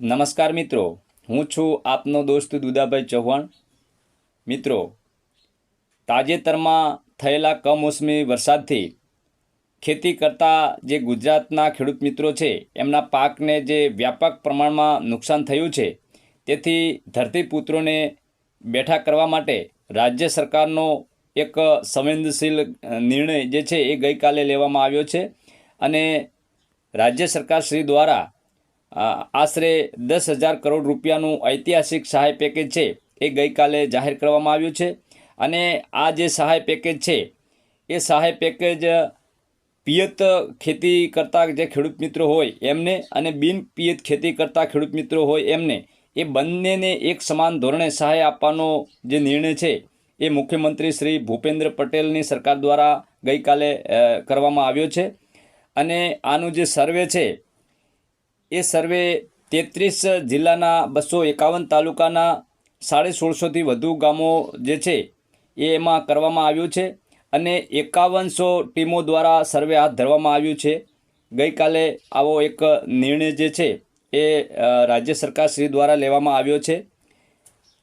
નમસ્કાર મિત્રો, હું છું આપનો દોસ્ત દુદાભાઈ ચૌહાણ. મિત્રો, તાજેતરમાં થયેલા કમોસમી વરસાદથી ખેતી કરતા જે ગુજરાતના ખેડૂત મિત્રો છે, એમના પાકને જે વ્યાપક પ્રમાણમાં નુકસાન થયું છે, તેથી ધરતીપુત્રોને બેઠા કરવા માટે રાજ્ય સરકારનો એક સંવેદનશીલ નિર્ણય જે છે એ ગઈકાલે લેવામાં આવ્યો છે. અને રાજ્ય સરકાર શ્રી દ્વારા આશરે દસ હજાર કરોડ રૂપિયાનું ઐતિહાસિક સહાય પેકેજ છે એ ગઈકાલે જાહેર કરવામાં આવ્યું છે. અને આ જે સહાય પેકેજ છે, એ સહાય પેકેજ પિયત ખેતી કરતા જે ખેડૂત મિત્રો હોય એમને અને બિન પિયત ખેતી કરતા ખેડૂત મિત્રો હોય એમને, એ બંનેને એક સમાન ધોરણે સહાય આપવાનો જે નિર્ણય છે, એ મુખ્યમંત્રી શ્રી ભૂપેન્દ્ર પટેલની સરકાર દ્વારા ગઈકાલે કરવામાં આવ્યો છે. અને આનું જે સર્વે છે એ સર્વે તેત્રીસ જિલ્લાના બસો એકાવન તાલુકાના સાડી સોળસોથી વધુ ગામો જે છે, એ એમાં કરવામાં આવ્યું છે અને એકાવનસો ટીમો દ્વારા સર્વે હાથ ધરવામાં આવ્યું છે. ગઈકાલે આવો એક નિર્ણય જે છે, એ રાજ્ય સરકાર શ્રી દ્વારા લેવામાં આવ્યો છે.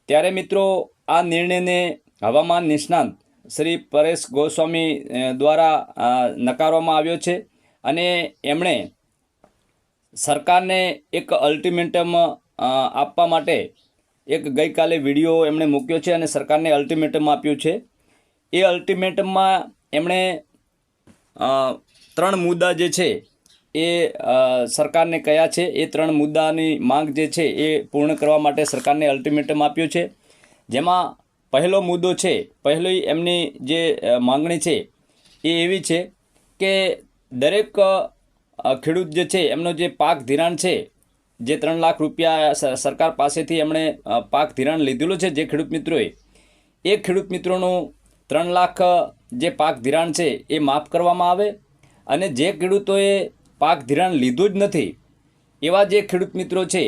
ત્યારે મિત્રો, આ નિર્ણયને હવામાન નિષ્ણાંત શ્રી પરેશ ગોસ્વામી દ્વારા નકારવામાં આવ્યો છે અને એમણે સરકારને એક અલ્ટિમેટમ આપવા માટે એક ગઈકાલે વીડિયો એમણે મૂક્યો છે અને સરકારને અલ્ટિમેટમ આપ્યું છે. એ અલ્ટિમેટમમાં એમણે ત્રણ મુદ્દા જે છે એ સરકારને કયા છે, એ ત્રણ મુદ્દાની માંગ જે છે એ પૂર્ણ કરવા માટે સરકારને અલ્ટિમેટમ આપ્યું છે. જેમાં પહેલો મુદ્દો છે, પહેલી એમની જે માંગણી છે એ એવી છે કે દરેક ખેડૂત જે છે, એમનો જે પાક ધિરાણ છે, જે ત્રણ લાખ રૂપિયા સરકાર પાસેથી એમણે પાક ધિરાણ લીધેલું છે જે ખેડૂત મિત્રોએ, એ ખેડૂત મિત્રોનું ત્રણ લાખ જે પાક ધિરાણ છે એ માફ કરવામાં આવે અને જે ખેડૂતોએ પાક ધિરાણ લીધું જ નથી, એવા જે ખેડૂત મિત્રો છે,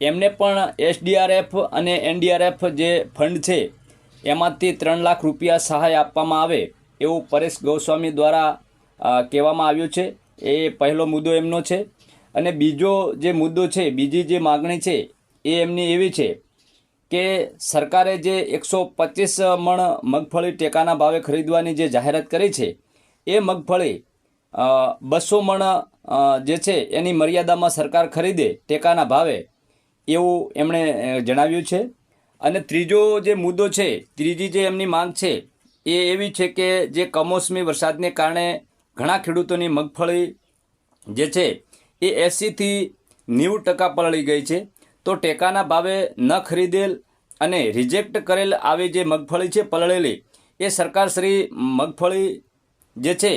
એમને પણ એસડીઆરએફ અને એનડીઆરએફ જે ફંડ છે, એમાંથી ત્રણ લાખ રૂપિયા સહાય આપવામાં આવે એવું પરેશ ગોસ્વામી દ્વારા કહેવામાં આવ્યું છે. એ પહેલો મુદ્દો એમનો છે. અને બીજો જે મુદ્દો છે, બીજી જે માગણી છે, એ એમની એવી છે કે સરકારે જે એકસો પચીસ મણ મગફળી ટેકાના ભાવે ખરીદવાની જે જાહેરાત કરી છે, એ મગફળી બસો મણ જે છે, એની મર્યાદામાં સરકાર ખરીદે ટેકાના ભાવે એવું એમણે જણાવ્યું છે. અને ત્રીજો જે મુદ્દો છે, ત્રીજી જે એમની માંગ છે, એ એવી છે કે જે કમોસમી વરસાદને કારણે ઘણા ખેડૂતોની મગફળી જે છે, એ એંસીથી નેવું ટકા પલળી ગઈ છે. તો ટેકાના ભાવે ન ખરીદેલ અને રિજેક્ટ કરેલ આવી જે મગફળી છે પલળેલી, એ સરકારશ્રી મગફળી જે છે,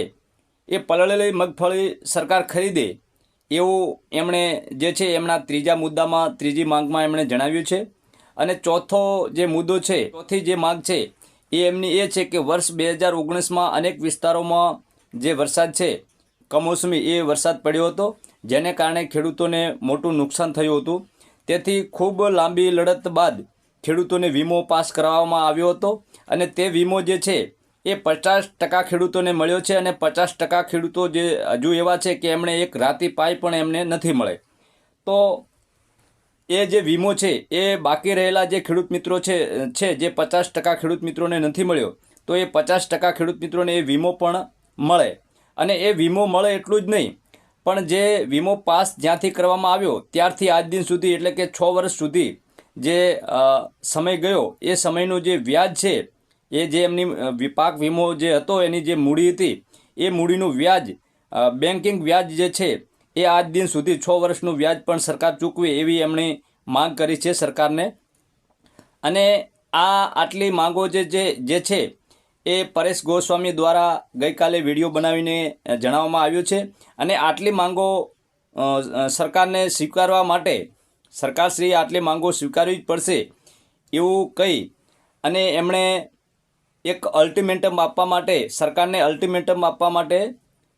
એ પલળેલી મગફળી સરકાર ખરીદે એવું એમણે જે છે, એમના ત્રીજા મુદ્દામાં, ત્રીજી માંગમાં એમણે જણાવ્યું છે. અને ચોથો જે મુદ્દો છે, ચોથી જે માંગ છે, એ એમની એ છે કે વર્ષ બે હજાર ઓગણીસમાં અનેક વિસ્તારોમાં જે વરસાદ છે, કમોસમી એ વરસાદ પડ્યો હતો, જેને કારણે ખેડૂતોને મોટું નુકસાન થયું હતું. તેથી ખૂબ લાંબી લડત બાદ ખેડૂતોને વીમો પાસ કરાવવામાં આવ્યો હતો અને તે વીમો જે છે, એ પચાસ ટકા ખેડૂતોને મળ્યો છે અને પચાસ ટકા ખેડૂતો જે હજુ એવા છે કે એમણે એક રાતી પાય પણ એમને નથી મળે. તો એ જે વીમો છે, એ બાકી રહેલા જે ખેડૂત મિત્રો છે છે જે પચાસ ટકા ખેડૂત મિત્રોને નથી મળ્યો, તો એ પચાસ ટકા ખેડૂત મિત્રોને એ વીમો પણ મળે. અને એ વીમો મળે એટલું જ નહીં. પણ જે વીમો પાસ જ્યાંથી કરવામાં આવ્યો, ત્યારથી આજ દિન સુધી, એટલે કે છ વર્ષ સુધી જે સમય ગયો, એ સમયનું જે વ્યાજ છે, એ જે એમની પાક વીમો જે હતો, એની જે મૂડી હતી, એ મૂડીનું વ્યાજ બેન્કિંગ વ્યાજ જે છે, એ આજ દિન સુધી છ વર્ષનું વ્યાજ પણ સરકાર ચૂકવે એવી એમણે માંગ કરી છે સરકારને. અને આ આટલી માંગો જે જે છે એ પરેશ ગોસ્વામી દ્વારા ગઈકાલે વીડિયો બનાવીને જણાવવામાં આવ્યું છે. અને આટલી માંગો સરકારને સ્વીકારવા માટે સરકારશ્રીએ આટલી માંગો સ્વીકારવી જ પડશે એવું કહી અને એમણે એક અલ્ટિમેટમ આપવા માટે, સરકારને અલ્ટિમેટમ આપવા માટે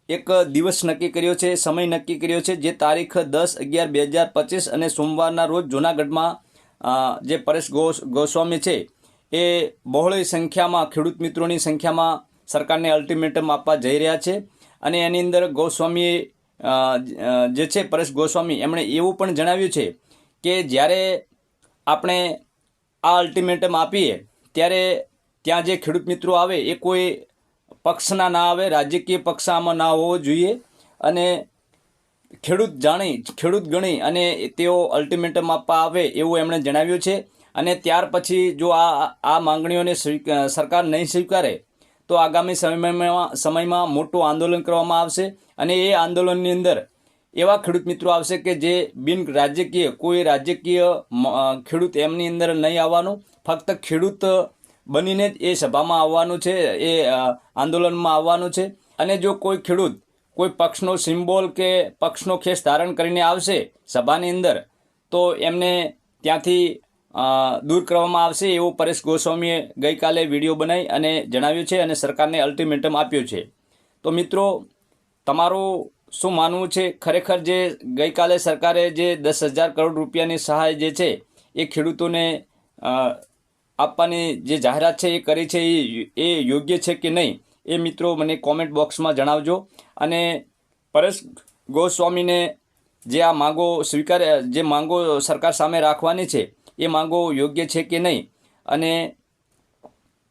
એક દિવસ નક્કી કર્યો છે, સમય નક્કી કર્યો છે, જે તારીખ દસ અગિયાર બે હજાર પચીસ અને સોમવારના રોજ જૂનાગઢમાં જે પરેશ ગો ગોસ્વામી છે એ બહોળી સંખ્યામાં ખેડૂત મિત્રોની સંખ્યામાં સરકારને અલ્ટિમેટમ આપવા જઈ રહ્યા છે. અને એની અંદર અ, જે છે પરેશ ગોસ્વામી એમણે એવું પણ જણાવ્યું છે કે જ્યારે આપણે આ અલ્ટિમેટમ આપીએ ત્યારે ત્યાં જે ખેડૂત મિત્રો આવે એ કોઈ પક્ષના ના આવે રાજકીય પક્ષ આમાં ના હોવો જોઈએ. અને ખેડૂત જાણી ખેડૂત ગણી અને તેઓ અલ્ટિમેટમ આપવા આવે એવું એમણે જણાવ્યું છે. અને ત્યાર પછી જો આ આ માંગણીઓને સરકાર નહીં સ્વીકારે, તો આગામી સમયમાં સમયમાં મોટું આંદોલન કરવામાં આવશે. અને એ આંદોલનની અંદર એવા ખેડૂત મિત્રો આવશે કે જે બિન રાજકીય, કોઈ રાજકીય ખેડૂત એમની અંદર નહીં આવવાનું. ફક્ત ખેડૂત બનીને જ એ સભામાં આવવાનું છે, એ આંદોલનમાં આવવાનું છે. અને જો કોઈ ખેડૂત કોઈ પક્ષનો સિમ્બોલ કે પક્ષનો ખેસ ધારણ કરીને આવશે સભાની અંદર, તો એમને ત્યાંથી દૂર કરવામાં આવશે એવું પરેશ ગોસ્વામીએ ગઈકાલે વીડિયો બનાવી અને જણાવ્યું છે અને સરકારને અલ્ટિમેટમ આપ્યું છે. તો મિત્રો, તમારું શું માનવું છે? ખરેખર જે ગઈકાલે સરકારે જે દસ હજાર કરોડ રૂપિયાની સહાય જે છે, એ ખેડૂતોને આપવાની જે જાહેરાત છે, એ કરી છે, એ એ યોગ્ય છે કે નહીં, એ મિત્રો મને કોમેન્ટ બોક્સમાં જણાવજો. અને પરેશ ગોસ્વામીને જે આ માંગો સ્વીકાર, જે માંગો સરકાર સામે રાખવાની છે એ માંગો યોગ્ય છે કે નહીં? અને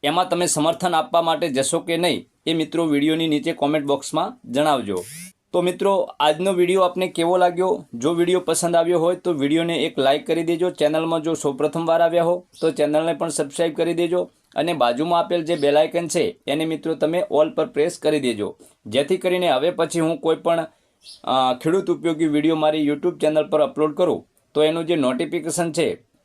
એમાં તમે સમર્થન આપવા માટે જશો કે નહીં? એ મિત્રો વિડીયોની નીચે કોમેન્ટ બોક્સમાં જણાવજો. તો મિત્રો, આજનો વીડિયો આપને કેવો લાગ્યો? જો વીડિયો પસંદ આવ્યો હોય તો વિડીયોને એક લાઇક કરી દેજો. ચેનલમાં જો સૌ પ્રથમવાર આવ્યા હો, તો ચેનલને પણ સબસ્ક્રાઈબ કરી દેજો અને બાજુમાં આપેલ જે બેલાઇકન છે, એને મિત્રો તમે ઓલ પર પ્રેસ કરી દેજો. જેથી કરીને હવે પછી હું કોઈ પણ ખેડૂત ઉપયોગી વીડિયો મારી યુટ્યુબ ચેનલ પર અપલોડ કરું, તો એનું જે નોટિફિકેશન છે